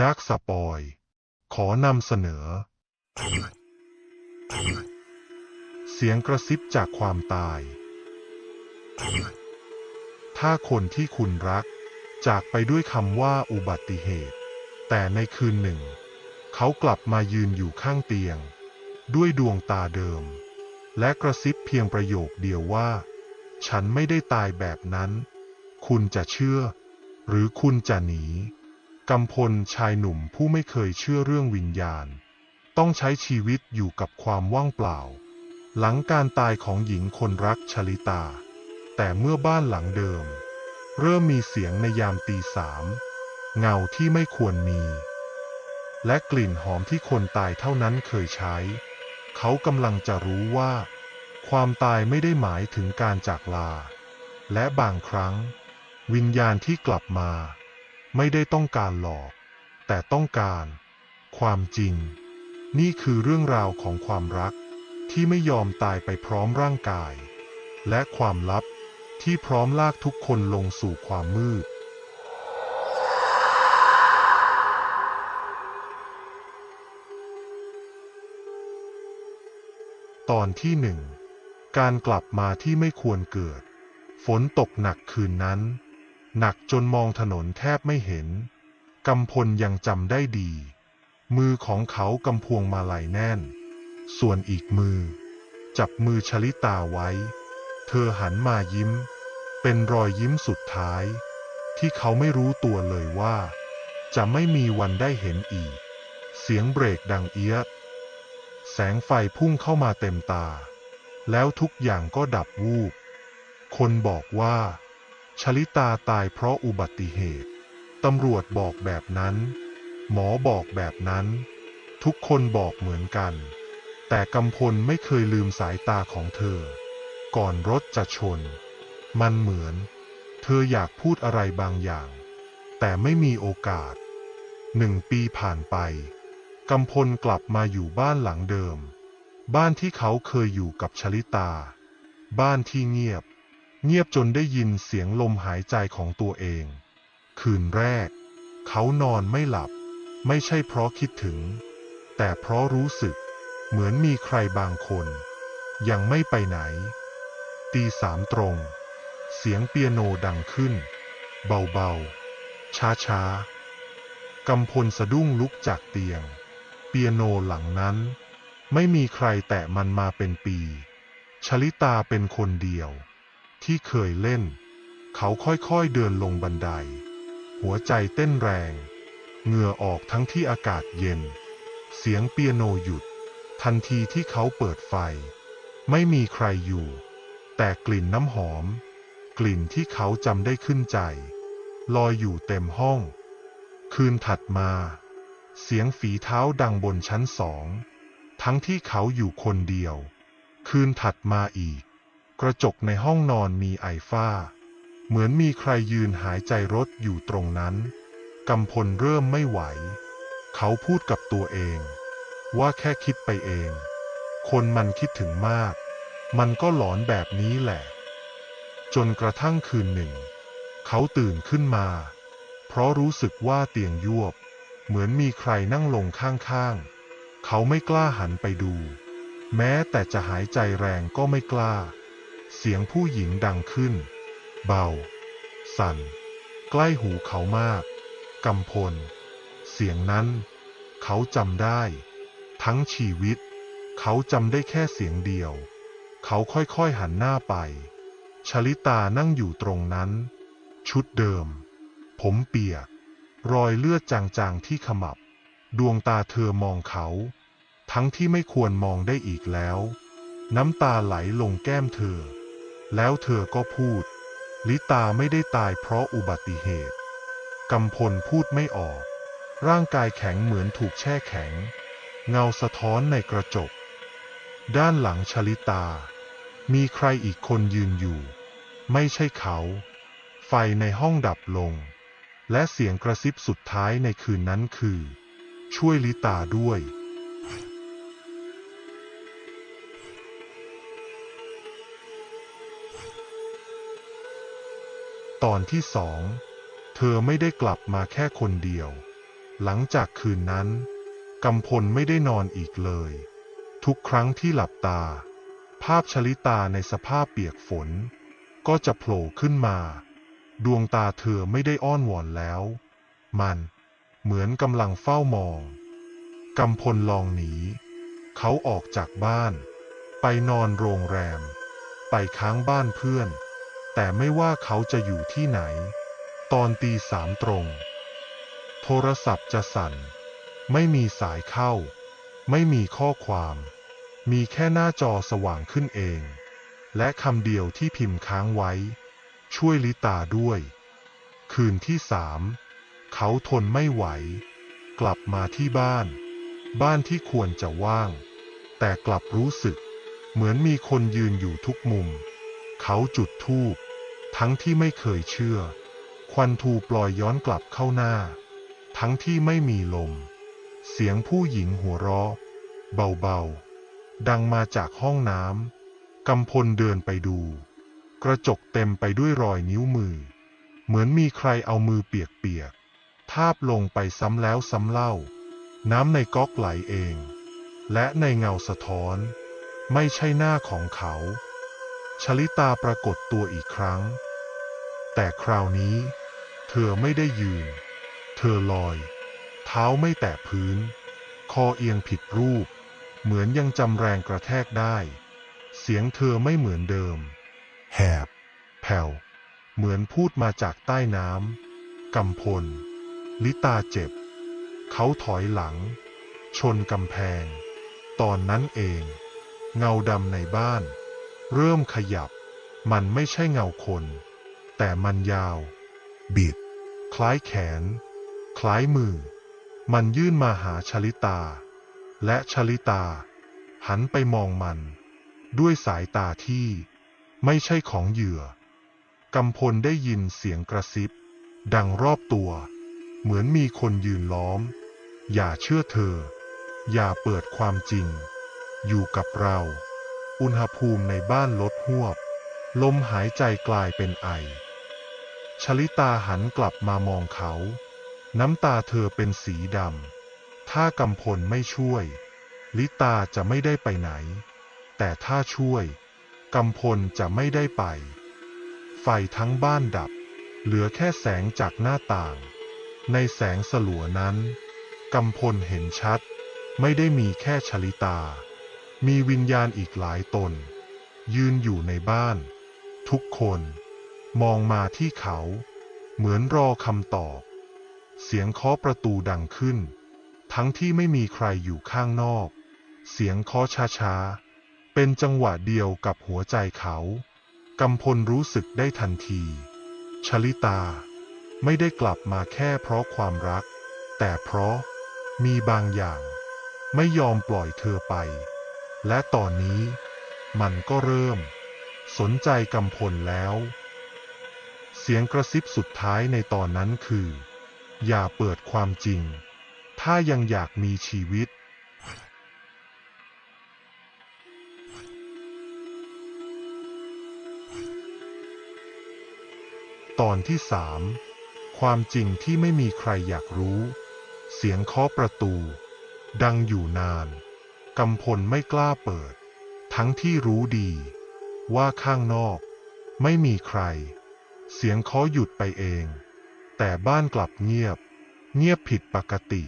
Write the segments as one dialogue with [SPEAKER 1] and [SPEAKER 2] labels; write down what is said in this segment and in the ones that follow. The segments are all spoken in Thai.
[SPEAKER 1] ดาร์กสปอย ขอนำเสนอ เสียงกระซิบจากความตาย ถ้าคนที่คุณรัก จากไปด้วยคำว่าอุบัติเหตุ แต่ในคืนหนึ่ง เขากลับมายืนอยู่ข้างเตียง ด้วยดวงตาเดิม และกระซิบเพียงประโยคเดียวว่า ฉันไม่ได้ตายแบบนั้น คุณจะเชื่อ หรือคุณจะหนี กำพลชายหนุ่มผู้ไม่เคยเชื่อเรื่องวิญญาณ ต้องใช้ชีวิตอยู่กับความว่างเปล่า หลังการตายของหญิงคนรักชลิตา แต่เมื่อบ้านหลังเดิม เริ่มมีเสียงในยามตีสามเงาที่ไม่ควรมี และกลิ่นหอมที่คนตายเท่านั้นเคยใช้ เขากำลังจะรู้ว่า ความตายไม่ได้หมายถึงการจากลา และบางครั้ง วิญญาณที่กลับมา ไม่ได้ต้องการหลอก แต่ต้องการ ความจริง นี่คือเรื่องราวของความรักที่ไม่ยอมตายไปพร้อมร่างกาย และความลับที่พร้อมลากทุกคนลงสู่ความมืด ตอนที่หนึ่ง การกลับมาที่ไม่ควรเกิด ฝนตกหนักคืนนั้น หนักจนมองถนนแทบไม่เห็น กำพลยังจำได้ดี มือของเขากำพวงมาลัยแน่น ส่วนอีกมือ จับมือชลิตาไว้ เธอหันมายิ้ม เป็นรอยยิ้มสุดท้าย ที่เขาไม่รู้ตัวเลยว่า จะไม่มีวันได้เห็นอีก เสียงเบรกดังเอียด แสงไฟพุ่งเข้ามาเต็มตา แล้วทุกอย่างก็ดับวูบ คนบอกว่า ชลิตาตายเพราะอุบัติเหตุ ตำรวจบอกแบบนั้น หมอบอกแบบนั้น ทุกคนบอกเหมือนกัน แต่กำพลไม่เคยลืมสายตาของเธอ ก่อนรถจะชน มันเหมือน เธออยากพูดอะไรบางอย่าง แต่ไม่มีโอกาส หนึ่งปีผ่านไปกำพลกลับมาอยู่บ้านหลังเดิม บ้านที่เขาเคยอยู่กับชลิตา บ้านที่เงียบ เงียบจนได้ยินเสียงลมหายใจของตัวเอง คืนแรก เขานอนไม่หลับ ไม่ใช่เพราะคิดถึง แต่เพราะรู้สึก เหมือนมีใครบางคน ยังไม่ไปไหน ตีสามตรง เสียงเปียโนดังขึ้น เบาๆ ช้าๆกำพลสะดุ้งลุกจากเตียง เปียโนหลังนั้น ไม่มีใครแตะมันมาเป็นปี ชลิตาเป็นคนเดียว ที่เคยเล่น เขาค่อยๆเดินลงบันได หัวใจเต้นแรง เหงื่อออกทั้งที่อากาศเย็น เสียงเปียโนหยุด ทันทีที่เขาเปิดไฟ ไม่มีใครอยู่ แต่กลิ่นน้ำหอม กลิ่นที่เขาจำได้ขึ้นใจ ลอยอยู่เต็มห้อง คืนถัดมา เสียงฝีเท้าดังบนชั้นสอง ทั้งที่เขาอยู่คนเดียว คืนถัดมาอีก กระจกในห้องนอนมีไอฟ้า เหมือนมีใครยืนหายใจรถอยู่ตรงนั้น กำพลเริ่มไม่ไหว เขาพูดกับตัวเอง ว่าแค่คิดไปเอง คนมันคิดถึงมาก มันก็หลอนแบบนี้แหละ จนกระทั่งคืนหนึ่ง เขาตื่นขึ้นมา เพราะรู้สึกว่าเตียงยวบ เหมือนมีใครนั่งลงข้างๆ เขาไม่กล้าหันไปดู แม้แต่จะหายใจแรงก็ไม่กล้า เสียงผู้หญิงดังขึ้น เบา สั่น ใกล้หูเขามากกำพล เสียงนั้น เขาจำได้ ทั้งชีวิต เขาจำได้แค่เสียงเดียว เขาค่อยๆหันหน้าไป ชลิตานั่งอยู่ตรงนั้น ชุดเดิม ผมเปียก รอยเลือดจางๆที่ขมับ ดวงตาเธอมองเขา ทั้งที่ไม่ควรมองได้อีกแล้ว น้ำตาไหลลงแก้มเธอ แล้วเธอก็พูด ลิตาไม่ได้ตายเพราะอุบัติเหตุ กำพลพูดไม่ออก ร่างกายแข็งเหมือนถูกแช่แข็ง เงาสะท้อนในกระจก ด้านหลังชลิตา มีใครอีกคนยืนอยู่ ไม่ใช่เขา ไฟในห้องดับลง และเสียงกระซิบสุดท้ายในคืนนั้นคือ ช่วยลิตาด้วย ตอนที่สอง เธอไม่ได้กลับมาแค่คนเดียว หลังจากคืนนั้นกำพลไม่ได้นอนอีกเลย ทุกครั้งที่หลับตา ภาพชลิตาในสภาพเปียกฝน ก็จะโผล่ขึ้นมา ดวงตาเธอไม่ได้อ้อนวอนแล้ว มันเหมือนกำลังเฝ้ามองกำพลลองหนี เขาออกจากบ้าน ไปนอนโรงแรม ไปค้างบ้านเพื่อน แต่ไม่ว่าเขาจะอยู่ที่ไหน ตอนตีสามตรง โทรศัพท์จะสั่น ไม่มีสายเข้า ไม่มีข้อความ มีแค่หน้าจอสว่างขึ้นเอง และคำเดียวที่พิมพ์ค้างไว้ ช่วยลิตาด้วย คืนที่สามเขาทนไม่ไหว กลับมาที่บ้าน บ้านที่ควรจะว่าง แต่กลับรู้สึก เหมือนมีคนยืนอยู่ทุกมุม เขาจุดธูป ทั้งที่ไม่เคยเชื่อ ควันทูปล่อยย้อนกลับเข้าหน้า ทั้งที่ไม่มีลม เสียงผู้หญิงหัวเราะ เบาๆ ดังมาจากห้องน้ำกำพลเดินไปดู กระจกเต็มไปด้วยรอยนิ้วมือ เหมือนมีใครเอามือเปียกๆ ทาบลงไปซ้ำแล้วซ้ำเล่า น้ำในก๊อกไหลเอง และในเงาสะท้อน ไม่ใช่หน้าของเขาชลิตาปรากฏตัวอีกครั้ง แต่คราวนี้ เธอไม่ได้ยืน เธอลอย เท้าไม่แตะพื้น คอเอียงผิดรูป เหมือนยังจำแรงกระแทกได้ เสียงเธอไม่เหมือนเดิม แหบ แผ่ว เหมือนพูดมาจากใต้น้ำกำพล ลิตาเจ็บ เขาถอยหลัง ชนกำแพง ตอนนั้นเอง เงาดำในบ้าน เริ่มขยับ มันไม่ใช่เงาคน แต่มันยาว บิด คล้ายแขน คล้ายมือ มันยื่นมาหาชลิตา และชลิตา หันไปมองมัน ด้วยสายตาที่ ไม่ใช่ของเหยื่อกำพลได้ยินเสียงกระซิบ ดังรอบตัว เหมือนมีคนยืนล้อม อย่าเชื่อเธอ อย่าเปิดความจริง อยู่กับเรา อุณหภูมิในบ้านลดหวบ ลมหายใจกลายเป็นไอ ชลิตาหันกลับมามองเขา น้ำตาเธอเป็นสีดำ ถ้ากำพลไม่ช่วย ลิตาจะไม่ได้ไปไหน แต่ถ้าช่วย กำพลจะไม่ได้ไป ไฟทั้งบ้านดับ เหลือแค่แสงจากหน้าต่าง ในแสงสลัวนั้น กำพลเห็นชัด ไม่ได้มีแค่ชลิตา มีวิญญาณอีกหลายตน ยืนอยู่ในบ้าน ทุกคน มองมาที่เขา เหมือนรอคำตอบ เสียงเคาะประตูดังขึ้น ทั้งที่ไม่มีใครอยู่ข้างนอก เสียงเคาะช้าๆ เป็นจังหวะเดียวกับหัวใจเขากำพลรู้สึกได้ทันที ชลิตา ไม่ได้กลับมาแค่เพราะความรัก แต่เพราะมีบางอย่าง ไม่ยอมปล่อยเธอไป และตอนนี้ มันก็เริ่ม สนใจกำพลแล้ว เสียงกระซิบสุดท้ายในตอนนั้นคือ อย่าเปิดความจริง ถ้ายังอยากมีชีวิต ตอนที่สามความจริงที่ไม่มีใครอยากรู้ เสียงเคาะประตู ดังอยู่นานกำพลไม่กล้าเปิด ทั้งที่รู้ดี ว่าข้างนอก ไม่มีใคร เสียงเคาะหยุดไปเอง แต่บ้านกลับเงียบ เงียบผิดปกติ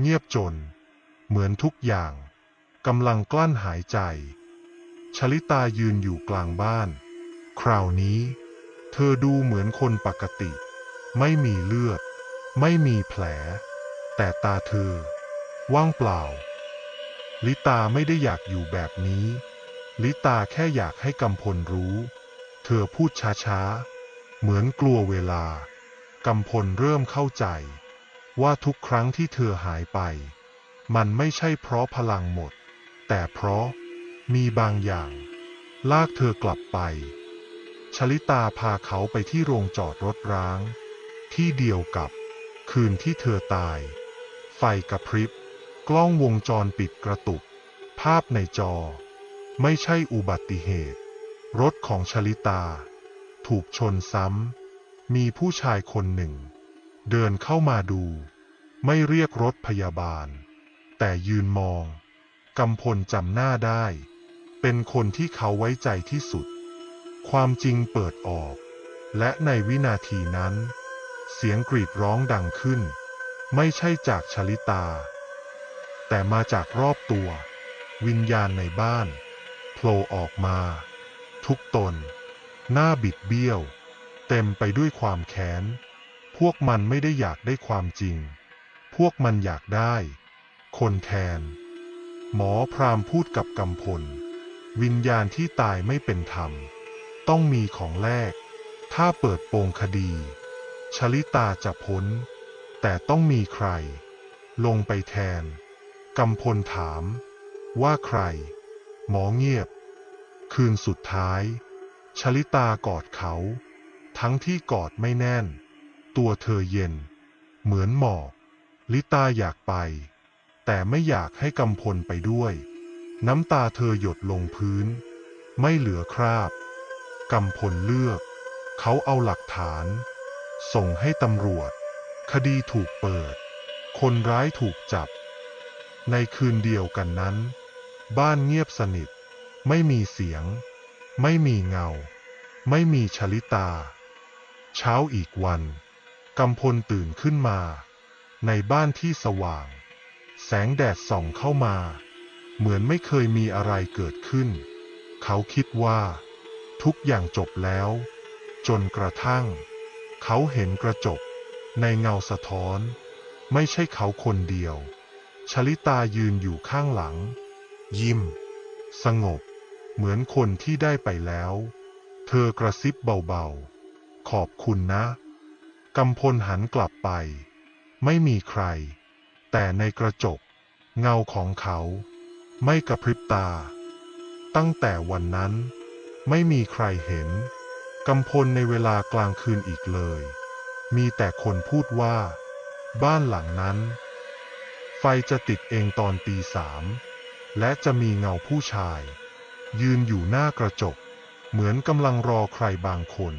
[SPEAKER 1] เงียบจน เหมือนทุกอย่างกำลังกลั้นหายใจ ชลิตายืนอยู่กลางบ้าน คราวนี้ เธอดูเหมือนคนปกติ ไม่มีเลือด ไม่มีแผล แต่ตาเธอ ว่างเปล่า ลิตาไม่ได้อยากอยู่แบบนี้ ลิตาแค่อยากให้กำพลรู้ เธอพูดช้าๆ เหมือนกลัวเวลากำพลเริ่มเข้าใจ ว่าทุกครั้งที่เธอหายไป มันไม่ใช่เพราะพลังหมด แต่เพราะมีบางอย่าง ลากเธอกลับไป ชลิตาพาเขาไปที่โรงจอดรถร้าง ที่เดียวกับคืนที่เธอตาย ไฟกระพริบ กล้องวงจรปิดกระตุก ภาพในจอ ไม่ใช่อุบัติเหตุ รถของชลิตา ถูกชนซ้ำ มีผู้ชายคนหนึ่ง เดินเข้ามาดู ไม่เรียกรถพยาบาล แต่ยืนมอง กำพลจำหน้าได้ เป็นคนที่เขาไว้ใจที่สุด ความจริงเปิดออก และในวินาทีนั้น เสียงกรีดร้องดังขึ้น ไม่ใช่จากชลิตา แต่มาจากรอบตัว วิญญาณในบ้านโผล่ออกมา ทุกตน หน้าบิดเบี้ยว เต็มไปด้วยความแค้น พวกมันไม่ได้อยากได้ความจริง พวกมันอยากได้ คนแทน หมอพรามพูดกับกำพล วิญญาณที่ตายไม่เป็นธรรม ต้องมีของแลก ถ้าเปิดโปงคดี ชลิตาจะพ้น แต่ต้องมีใคร ลงไปแทนกำพลถาม ว่าใคร หมอเงียบ คืนสุดท้าย ชลิตากอดเขา ทั้งที่กอดไม่แน่น ตัวเธอเย็น เหมือนหมอก ลิตาอยากไป แต่ไม่อยากให้กำพลไปด้วย น้ำตาเธอหยดลงพื้น ไม่เหลือคราบกำพลเลือก เขาเอาหลักฐาน ส่งให้ตำรวจ คดีถูกเปิด คนร้ายถูกจับ ในคืนเดียวกันนั้น บ้านเงียบสนิท ไม่มีเสียง ไม่มีเงา ไม่มีชลิตา เช้าอีกวันกำพลตื่นขึ้นมา ในบ้านที่สว่าง แสงแดดส่องเข้ามา เหมือนไม่เคยมีอะไรเกิดขึ้น เขาคิดว่า ทุกอย่างจบแล้ว จนกระทั่ง เขาเห็นกระจก ในเงาสะท้อน ไม่ใช่เขาคนเดียว ชลิตายืนอยู่ข้างหลัง ยิ้ม สงบ เหมือนคนที่ได้ไปแล้ว เธอกระซิบเบาๆ ขอบคุณนะกำพลหันกลับไป ไม่มีใคร แต่ในกระจก เงาของเขา ไม่กระพริบตา ตั้งแต่วันนั้น ไม่มีใครเห็นกำพลในเวลากลางคืนอีกเลย มีแต่คนพูดว่า บ้านหลังนั้น ไฟจะติดเองตอนตีสาม และจะมีเงาผู้ชาย ยืนอยู่หน้ากระจก เหมือนกำลังรอใครบางคน